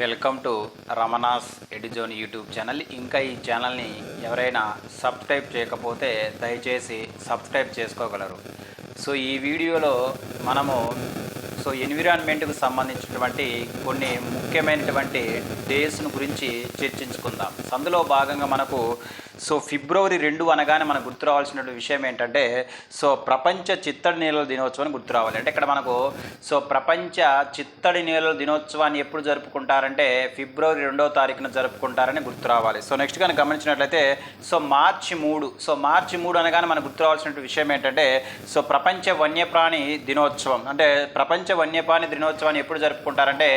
Welcome to Ramana's ఎడిజోన్ YouTube channel. ఇంకా ఈ ఛానల్ని ఎవరైనా సబ్స్క్రైబ్ చేయకపోతే దయచేసి సబ్స్క్రైబ్ చేసుకోగలరు. సో ఈ వీడియోలో మనము సో ఎన్విరాన్మెంట్కు సంబంధించినటువంటి కొన్ని ముఖ్యమైనటువంటి డేస్ను గురించి చర్చించుకుందాం. అందులో భాగంగా మనకు సో ఫిబ్రవరి రెండు అనగానే మనకు గుర్తు రావాల్సినటువంటి విషయం ఏంటంటే సో ప్రపంచ చిత్తడి నేలల దినోత్సవం గుర్తు రావాలి. అంటే ఇక్కడ మనకు సో ప్రపంచ చిత్తడి నేలల దినోత్సవాన్ని ఎప్పుడు జరుపుకుంటారంటే ఫిబ్రవరి రెండవ తారీఖున జరుపుకుంటారని గుర్తు రావాలి. సో నెక్స్ట్ కానీ గమనించినట్లయితే సో మార్చి మూడు సో మార్చి మూడు అనగానే మనకు గుర్తు రావాల్సిన విషయం ఏంటంటే సో ప్రపంచ వన్యప్రాణి దినోత్సవం. అంటే ప్రపంచ వన్యప్రాణి దినోత్సవాన్ని ఎప్పుడు జరుపుకుంటారంటే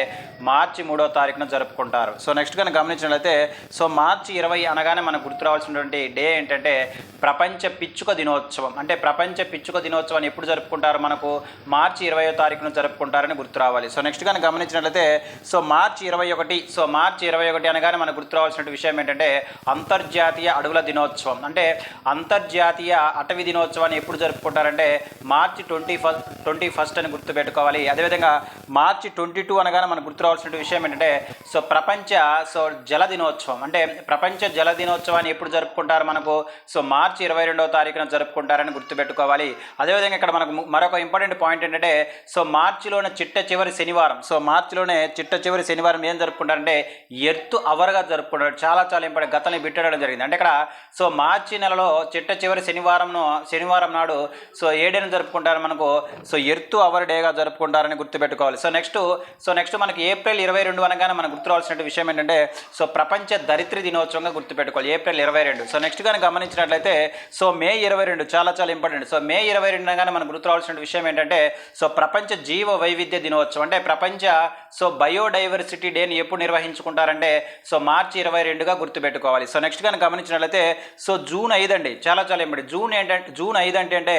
మార్చి మూడో తారీఖున జరుపుకుంటారు. సో నెక్స్ట్ కనుక గమనించినట్లయితే సో మార్చి ఇరవై అనగానే మనకు గుర్తు రావాల్సినటువంటి డే ఏంటంటే ప్రపంచ పిచ్చుక దినోత్సవం. అంటే ప్రపంచ పిచ్చుక దినోత్సవాన్ని ఎప్పుడు జరుపుకుంటారు? మనకు మార్చి ఇరవయో తారీఖున జరుపుకుంటారని గుర్తు రావాలి సో నెక్స్ట్ కనుక గమనించినట్లయితే సో మార్చి ఇరవై ఒకటి సో మార్చి ఇరవై ఒకటి అనగానే మనకు గుర్తు రావాల్సిన విషయం ఏంటంటే అంతర్జాతీయ అడవుల దినోత్సవం. అంటే అంతర్జాతీయ అటవీ దినోత్సవాన్ని ఎప్పుడు జరుపుకుంటారంటే March twenty first twenty first అని గుర్తుపెట్టుకోవాలి. అదేవిధంగా మార్చి ట్వంటీ టూ అనగానే మనకు గుర్తు రావాల్సిన విషయం ఏంటంటే సో ప్రపంచ సో జల దినోత్సవం. అంటే ప్రపంచ జల దినోత్సవాన్ని ఎప్పుడు జరుపుకుంటారు మనకు? సో మార్చి ఇరవై రెండవ తారీఖున జరుపుకుంటారని గుర్తుపెట్టుకోవాలి. అదేవిధంగా ఇక్కడ మనకు మరొక ఇంపార్టెంట్ పాయింట్ ఏంటంటే సో మార్చిలోనే చిట్ట చివరి శనివారం. సో మార్చిలోనే చిట్ట చివరి శనివారం ఏం జరుపుకుంటారంటే ఎర్త్ అవర్గా జరుపుకుంటారు. చాలా చాలా ఇంపార్టెంట్. గతంలో బిట్టడం జరిగింది. అంటే ఇక్కడ సో మార్చి నెలలో చిట్ట చివరి శనివారంను శనివారం నాడు సో ఏడేను జరుపుకుంటారు మనకు? సో ఎర్త్ అవర్ డేగా ఉంటారని గుర్తుపెట్టుకోవాలి. సో నెక్స్ట్ సో నెక్స్ట్ మనకి ఏప్రిల్ ఇరవై రెండు అనగానే మనకు గుర్తురావాల్సిన విషయం ఏంటంటే సో ప్రపంచ దరిద్ర దినోత్సవంగా గుర్తుపెట్టుకోవాలి. ఏప్రిల్ ఇరవై రెండు. సో నెక్స్ట్ కానీ గమనించినట్లయితే సో మే ఇరవై రెండు చాలా చాలా ఇంపార్టెంట్ సో మే ఇరవై రెండు అనగానే మనకు గుర్తురావాల్సిన విషయం ఏంటంటే సో ప్రపంచ జీవ వైవిధ్య దినోత్సవం. అంటే ప్రపంచ సో బయోడైవర్సిటీ డేని ఎప్పుడు నిర్వహించుకుంటారంటే సో మార్చి ఇరవై రెండుగా గుర్తుపెట్టుకోవాలి. సో నెక్స్ట్ కానీ గమనించినట్లయితే సో జూన్ ఐదు అండి. చాలా చాలా ఇంపార్టెంట్ జూన్ ఏంటంటే జూన్ ఐదు అంటే అంటే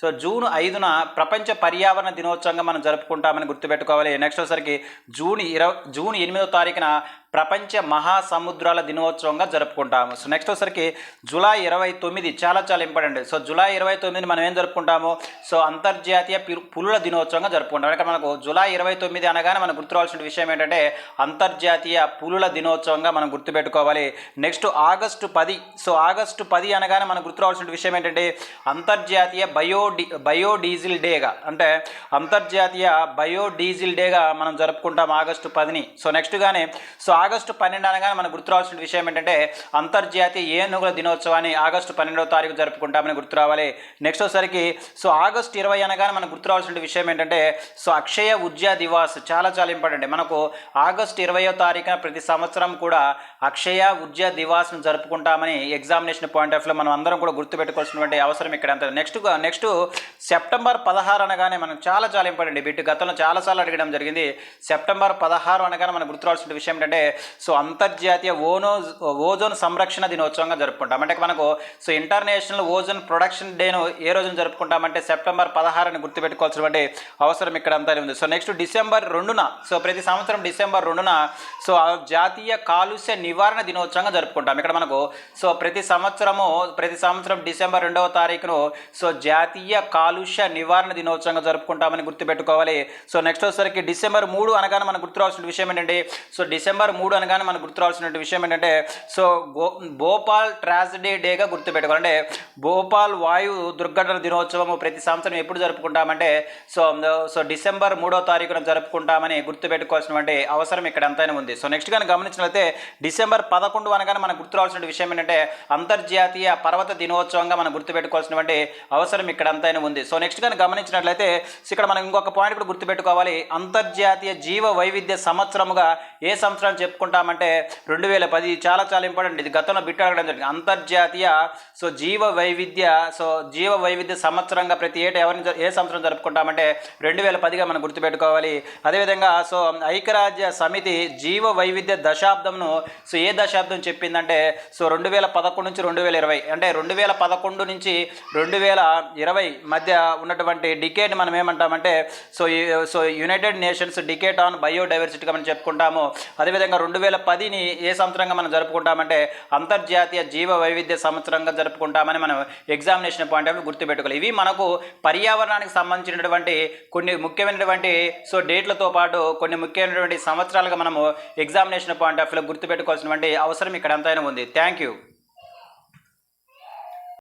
సో జూన్ ఐదున ప్రపంచ పర్యావరణ దినోత్సవంగా మనం జరుపుకుంటామని గుర్తుపెట్టుకోవాలి. నెక్స్ట్ వచ్చేసరికి జూన్ ఇరవై జూన్ ఎనిమిదో తారీఖున ప్రపంచ మహాసముద్రాల దినోత్సవంగా జరుపుకుంటాము. సో నెక్స్ట్ వచ్చరికి జూలై ఇరవై తొమ్మిది చాలా చాలా ఇంపార్టెంట్. సో జూలై ఇరవై తొమ్మిది మనం ఏం జరుపుకుంటాము? సో అంతర్జాతీయ పులుల దినోత్సవంగా జరుపుకుంటాం అంటే మనకు జూలై ఇరవై తొమ్మిది అనగానే మనకు గుర్తురావాల్సిన విషయం ఏంటంటే అంతర్జాతీయ పులుల దినోత్సవంగా మనం గుర్తుపెట్టుకోవాలి. నెక్స్ట్ ఆగస్టు పది. సో ఆగస్టు పది అనగానే మనకు గుర్తురావాల్సిన విషయం ఏంటంటే అంతర్జాతీయ బయోడి బయోడీజిల్ డేగా. అంటే అంతర్జాతీయ బయోడీజిల్ డేగా మనం జరుపుకుంటాం ఆగస్టు పదిని. సో నెక్స్ట్ కానీ సో ఆగస్టు పన్నెండు అనగానే మనకు గుర్తురావాల్సిన విషయం ఏంటంటే అంతర్జాతీయ ఏనుగుల దినోత్సవాన్ని ఆగస్టు పన్నెండవ తారీఖు జరుపుకుంటామని గుర్తురావాలి. నెక్స్ట్ వచ్చేసరికి సో ఆగస్టు ఇరవై అనగానే మనకు గుర్తురావాల్సిన విషయం ఏంటంటే సో అక్షయ ఉద్యా దివాస్ చాలా చాలా ఇంపార్టెంట్ మనకు ఆగస్టు ఇరవయో తారీఖున ప్రతి సంవత్సరం కూడా అక్షయ ఉద్యా దివాస్ను జరుపుకుంటామని ఎగ్జామినేషన్ పాయింట్ ఆఫ్లో మనం అందరం కూడా గుర్తుపెట్టుకోవాల్సినటువంటి అవసరం ఇక్కడ అంత నెక్స్ట్ నెక్స్ట్ సెప్టెంబర్ పదహారు అనగానే మనం చాలా చాలా ఇంపార్టెంట్ బిట్ గతంలో చాలాసార్లు అడగడం జరిగింది. సెప్టెంబర్ పదహారు అనగానే మనకు గుర్తురావాల్సిన విషయం ఏంటంటే సో అంతర్జాతీయ ఓనో ఓజోన్ సంరక్షణ దినోత్సవంగా జరుపుకుంటాం. అంటే మనకు సో ఇంటర్నేషనల్ ఓజోన్ ప్రొడక్షన్ డేను ఏ రోజున జరుపుకుంటామంటే సెప్టెంబర్ పదహారుని గుర్తుపెట్టుకోవాల్సినటువంటి అవసరం ఇక్కడ అంతా ఉంది. సో నెక్స్ట్ డిసెంబర్ రెండున సో ప్రతి సంవత్సరం డిసెంబర్ రెండున సో జాతీయ కాలుష్య నివారణ దినోత్సవంగా జరుపుకుంటాం. ఇక్కడ మనకు సో ప్రతి సంవత్సరము ప్రతి సంవత్సరం డిసెంబర్ రెండవ తారీఖును సో జాతీయ కాలుష్య నివారణ దినోత్సవంగా జరుపుకుంటామని గుర్తుపెట్టుకోవాలి. సో నెక్స్ట్ వచ్చేసరికి డిసెంబర్ మూడు అనగానే మనకు గుర్తురావాల్సిన విషయం ఏంటంటే సో డిసెంబర్ మూడు అనగానే మనకు గుర్తురావాల్సిన విషయం ఏంటంటే సో గో భోపాల్ ట్రాజడీ డేగా గుర్తుపెట్టుకోవాలి. అంటే భోపాల్ వాయు దుర్ఘటన దినోత్సవం ప్రతి సంవత్సరం ఎప్పుడు జరుపుకుంటామంటే సో సో డిసెంబర్ మూడో తారీఖున జరుపుకుంటామని గుర్తుపెట్టుకోవాల్సినటువంటి అవసరం ఇక్కడ ఎంతైనా ఉంది. సో నెక్స్ట్ కానీ గమనించినట్లయితే డిసెంబర్ పదకొండు అనగానే మనకు గుర్తురావాల్సిన విషయం ఏంటంటే అంతర్జాతీయ పర్వత దినోత్సవంగా మనం గుర్తుపెట్టుకోవాల్సినటువంటి అవసరం ఇక్కడ ఎంతైనా ఉంది. సో నెక్స్ట్ కానీ గమనించినట్లయితే ఇక్కడ మనం ఇంకొక పాయింట్ కూడా గుర్తుపెట్టుకోవాలి. అంతర్జాతీయ జీవ వైవిధ్య సంవత్సరముగా ఏ సంవత్సరం చెప్పుకుంటామంటే రెండు వేల పది చాలా చాలా ఇంపార్టెంట్. ఇది గతంలో బిట్ అడగడం జరిగింది. అంతర్జాతీయ సో జీవ వైవిధ్య సో జీవ వైవిధ్య సంవత్సరంగా ప్రతి ఏటా ఎవరిని ఏ సంవత్సరం జరుపుకుంటామంటే రెండు వేల పదిగా మనం గుర్తుపెట్టుకోవాలి. అదేవిధంగా సో ఐక్యరాజ్య సమితి జీవ వైవిధ్య దశాబ్దంను సో ఏ దశాబ్దం చెప్పిందంటే సో రెండు వేల పదకొండు నుంచి రెండు వేల ఇరవై. అంటే రెండు వేల పదకొండు నుంచి రెండు వేల ఇరవై మధ్య ఉన్నటువంటి డికేట్ మనం ఏమంటామంటే so so United Nations decade on బయోడైవర్సిటీగా మనం చెప్పుకుంటాము. అదేవిధంగా రెండు వేల పదిని ఏ సంవత్సరంగా మనం జరుపుకుంటామంటే అంతర్జాతీయ జీవ వైవిధ్య సంవత్సరంగా జరుపుకుంటామని మనం ఎగ్జామినేషన్ పాయింట్ ఆఫ్ గుర్తుపెట్టుకోవాలి. ఇవి మనకు పర్యావరణానికి సంబంధించినటువంటి కొన్ని ముఖ్యమైనటువంటి సో డేట్లతో పాటు కొన్ని ముఖ్యమైనటువంటి సంవత్సరాలుగా మనము ఎగ్జామినేషన్ పాయింట్ ఆఫ్ వ్యూలో గుర్తుపెట్టుకోవాల్సినటువంటి అవసరం ఇక్కడ ఎంతైనా ఉంది. Thank you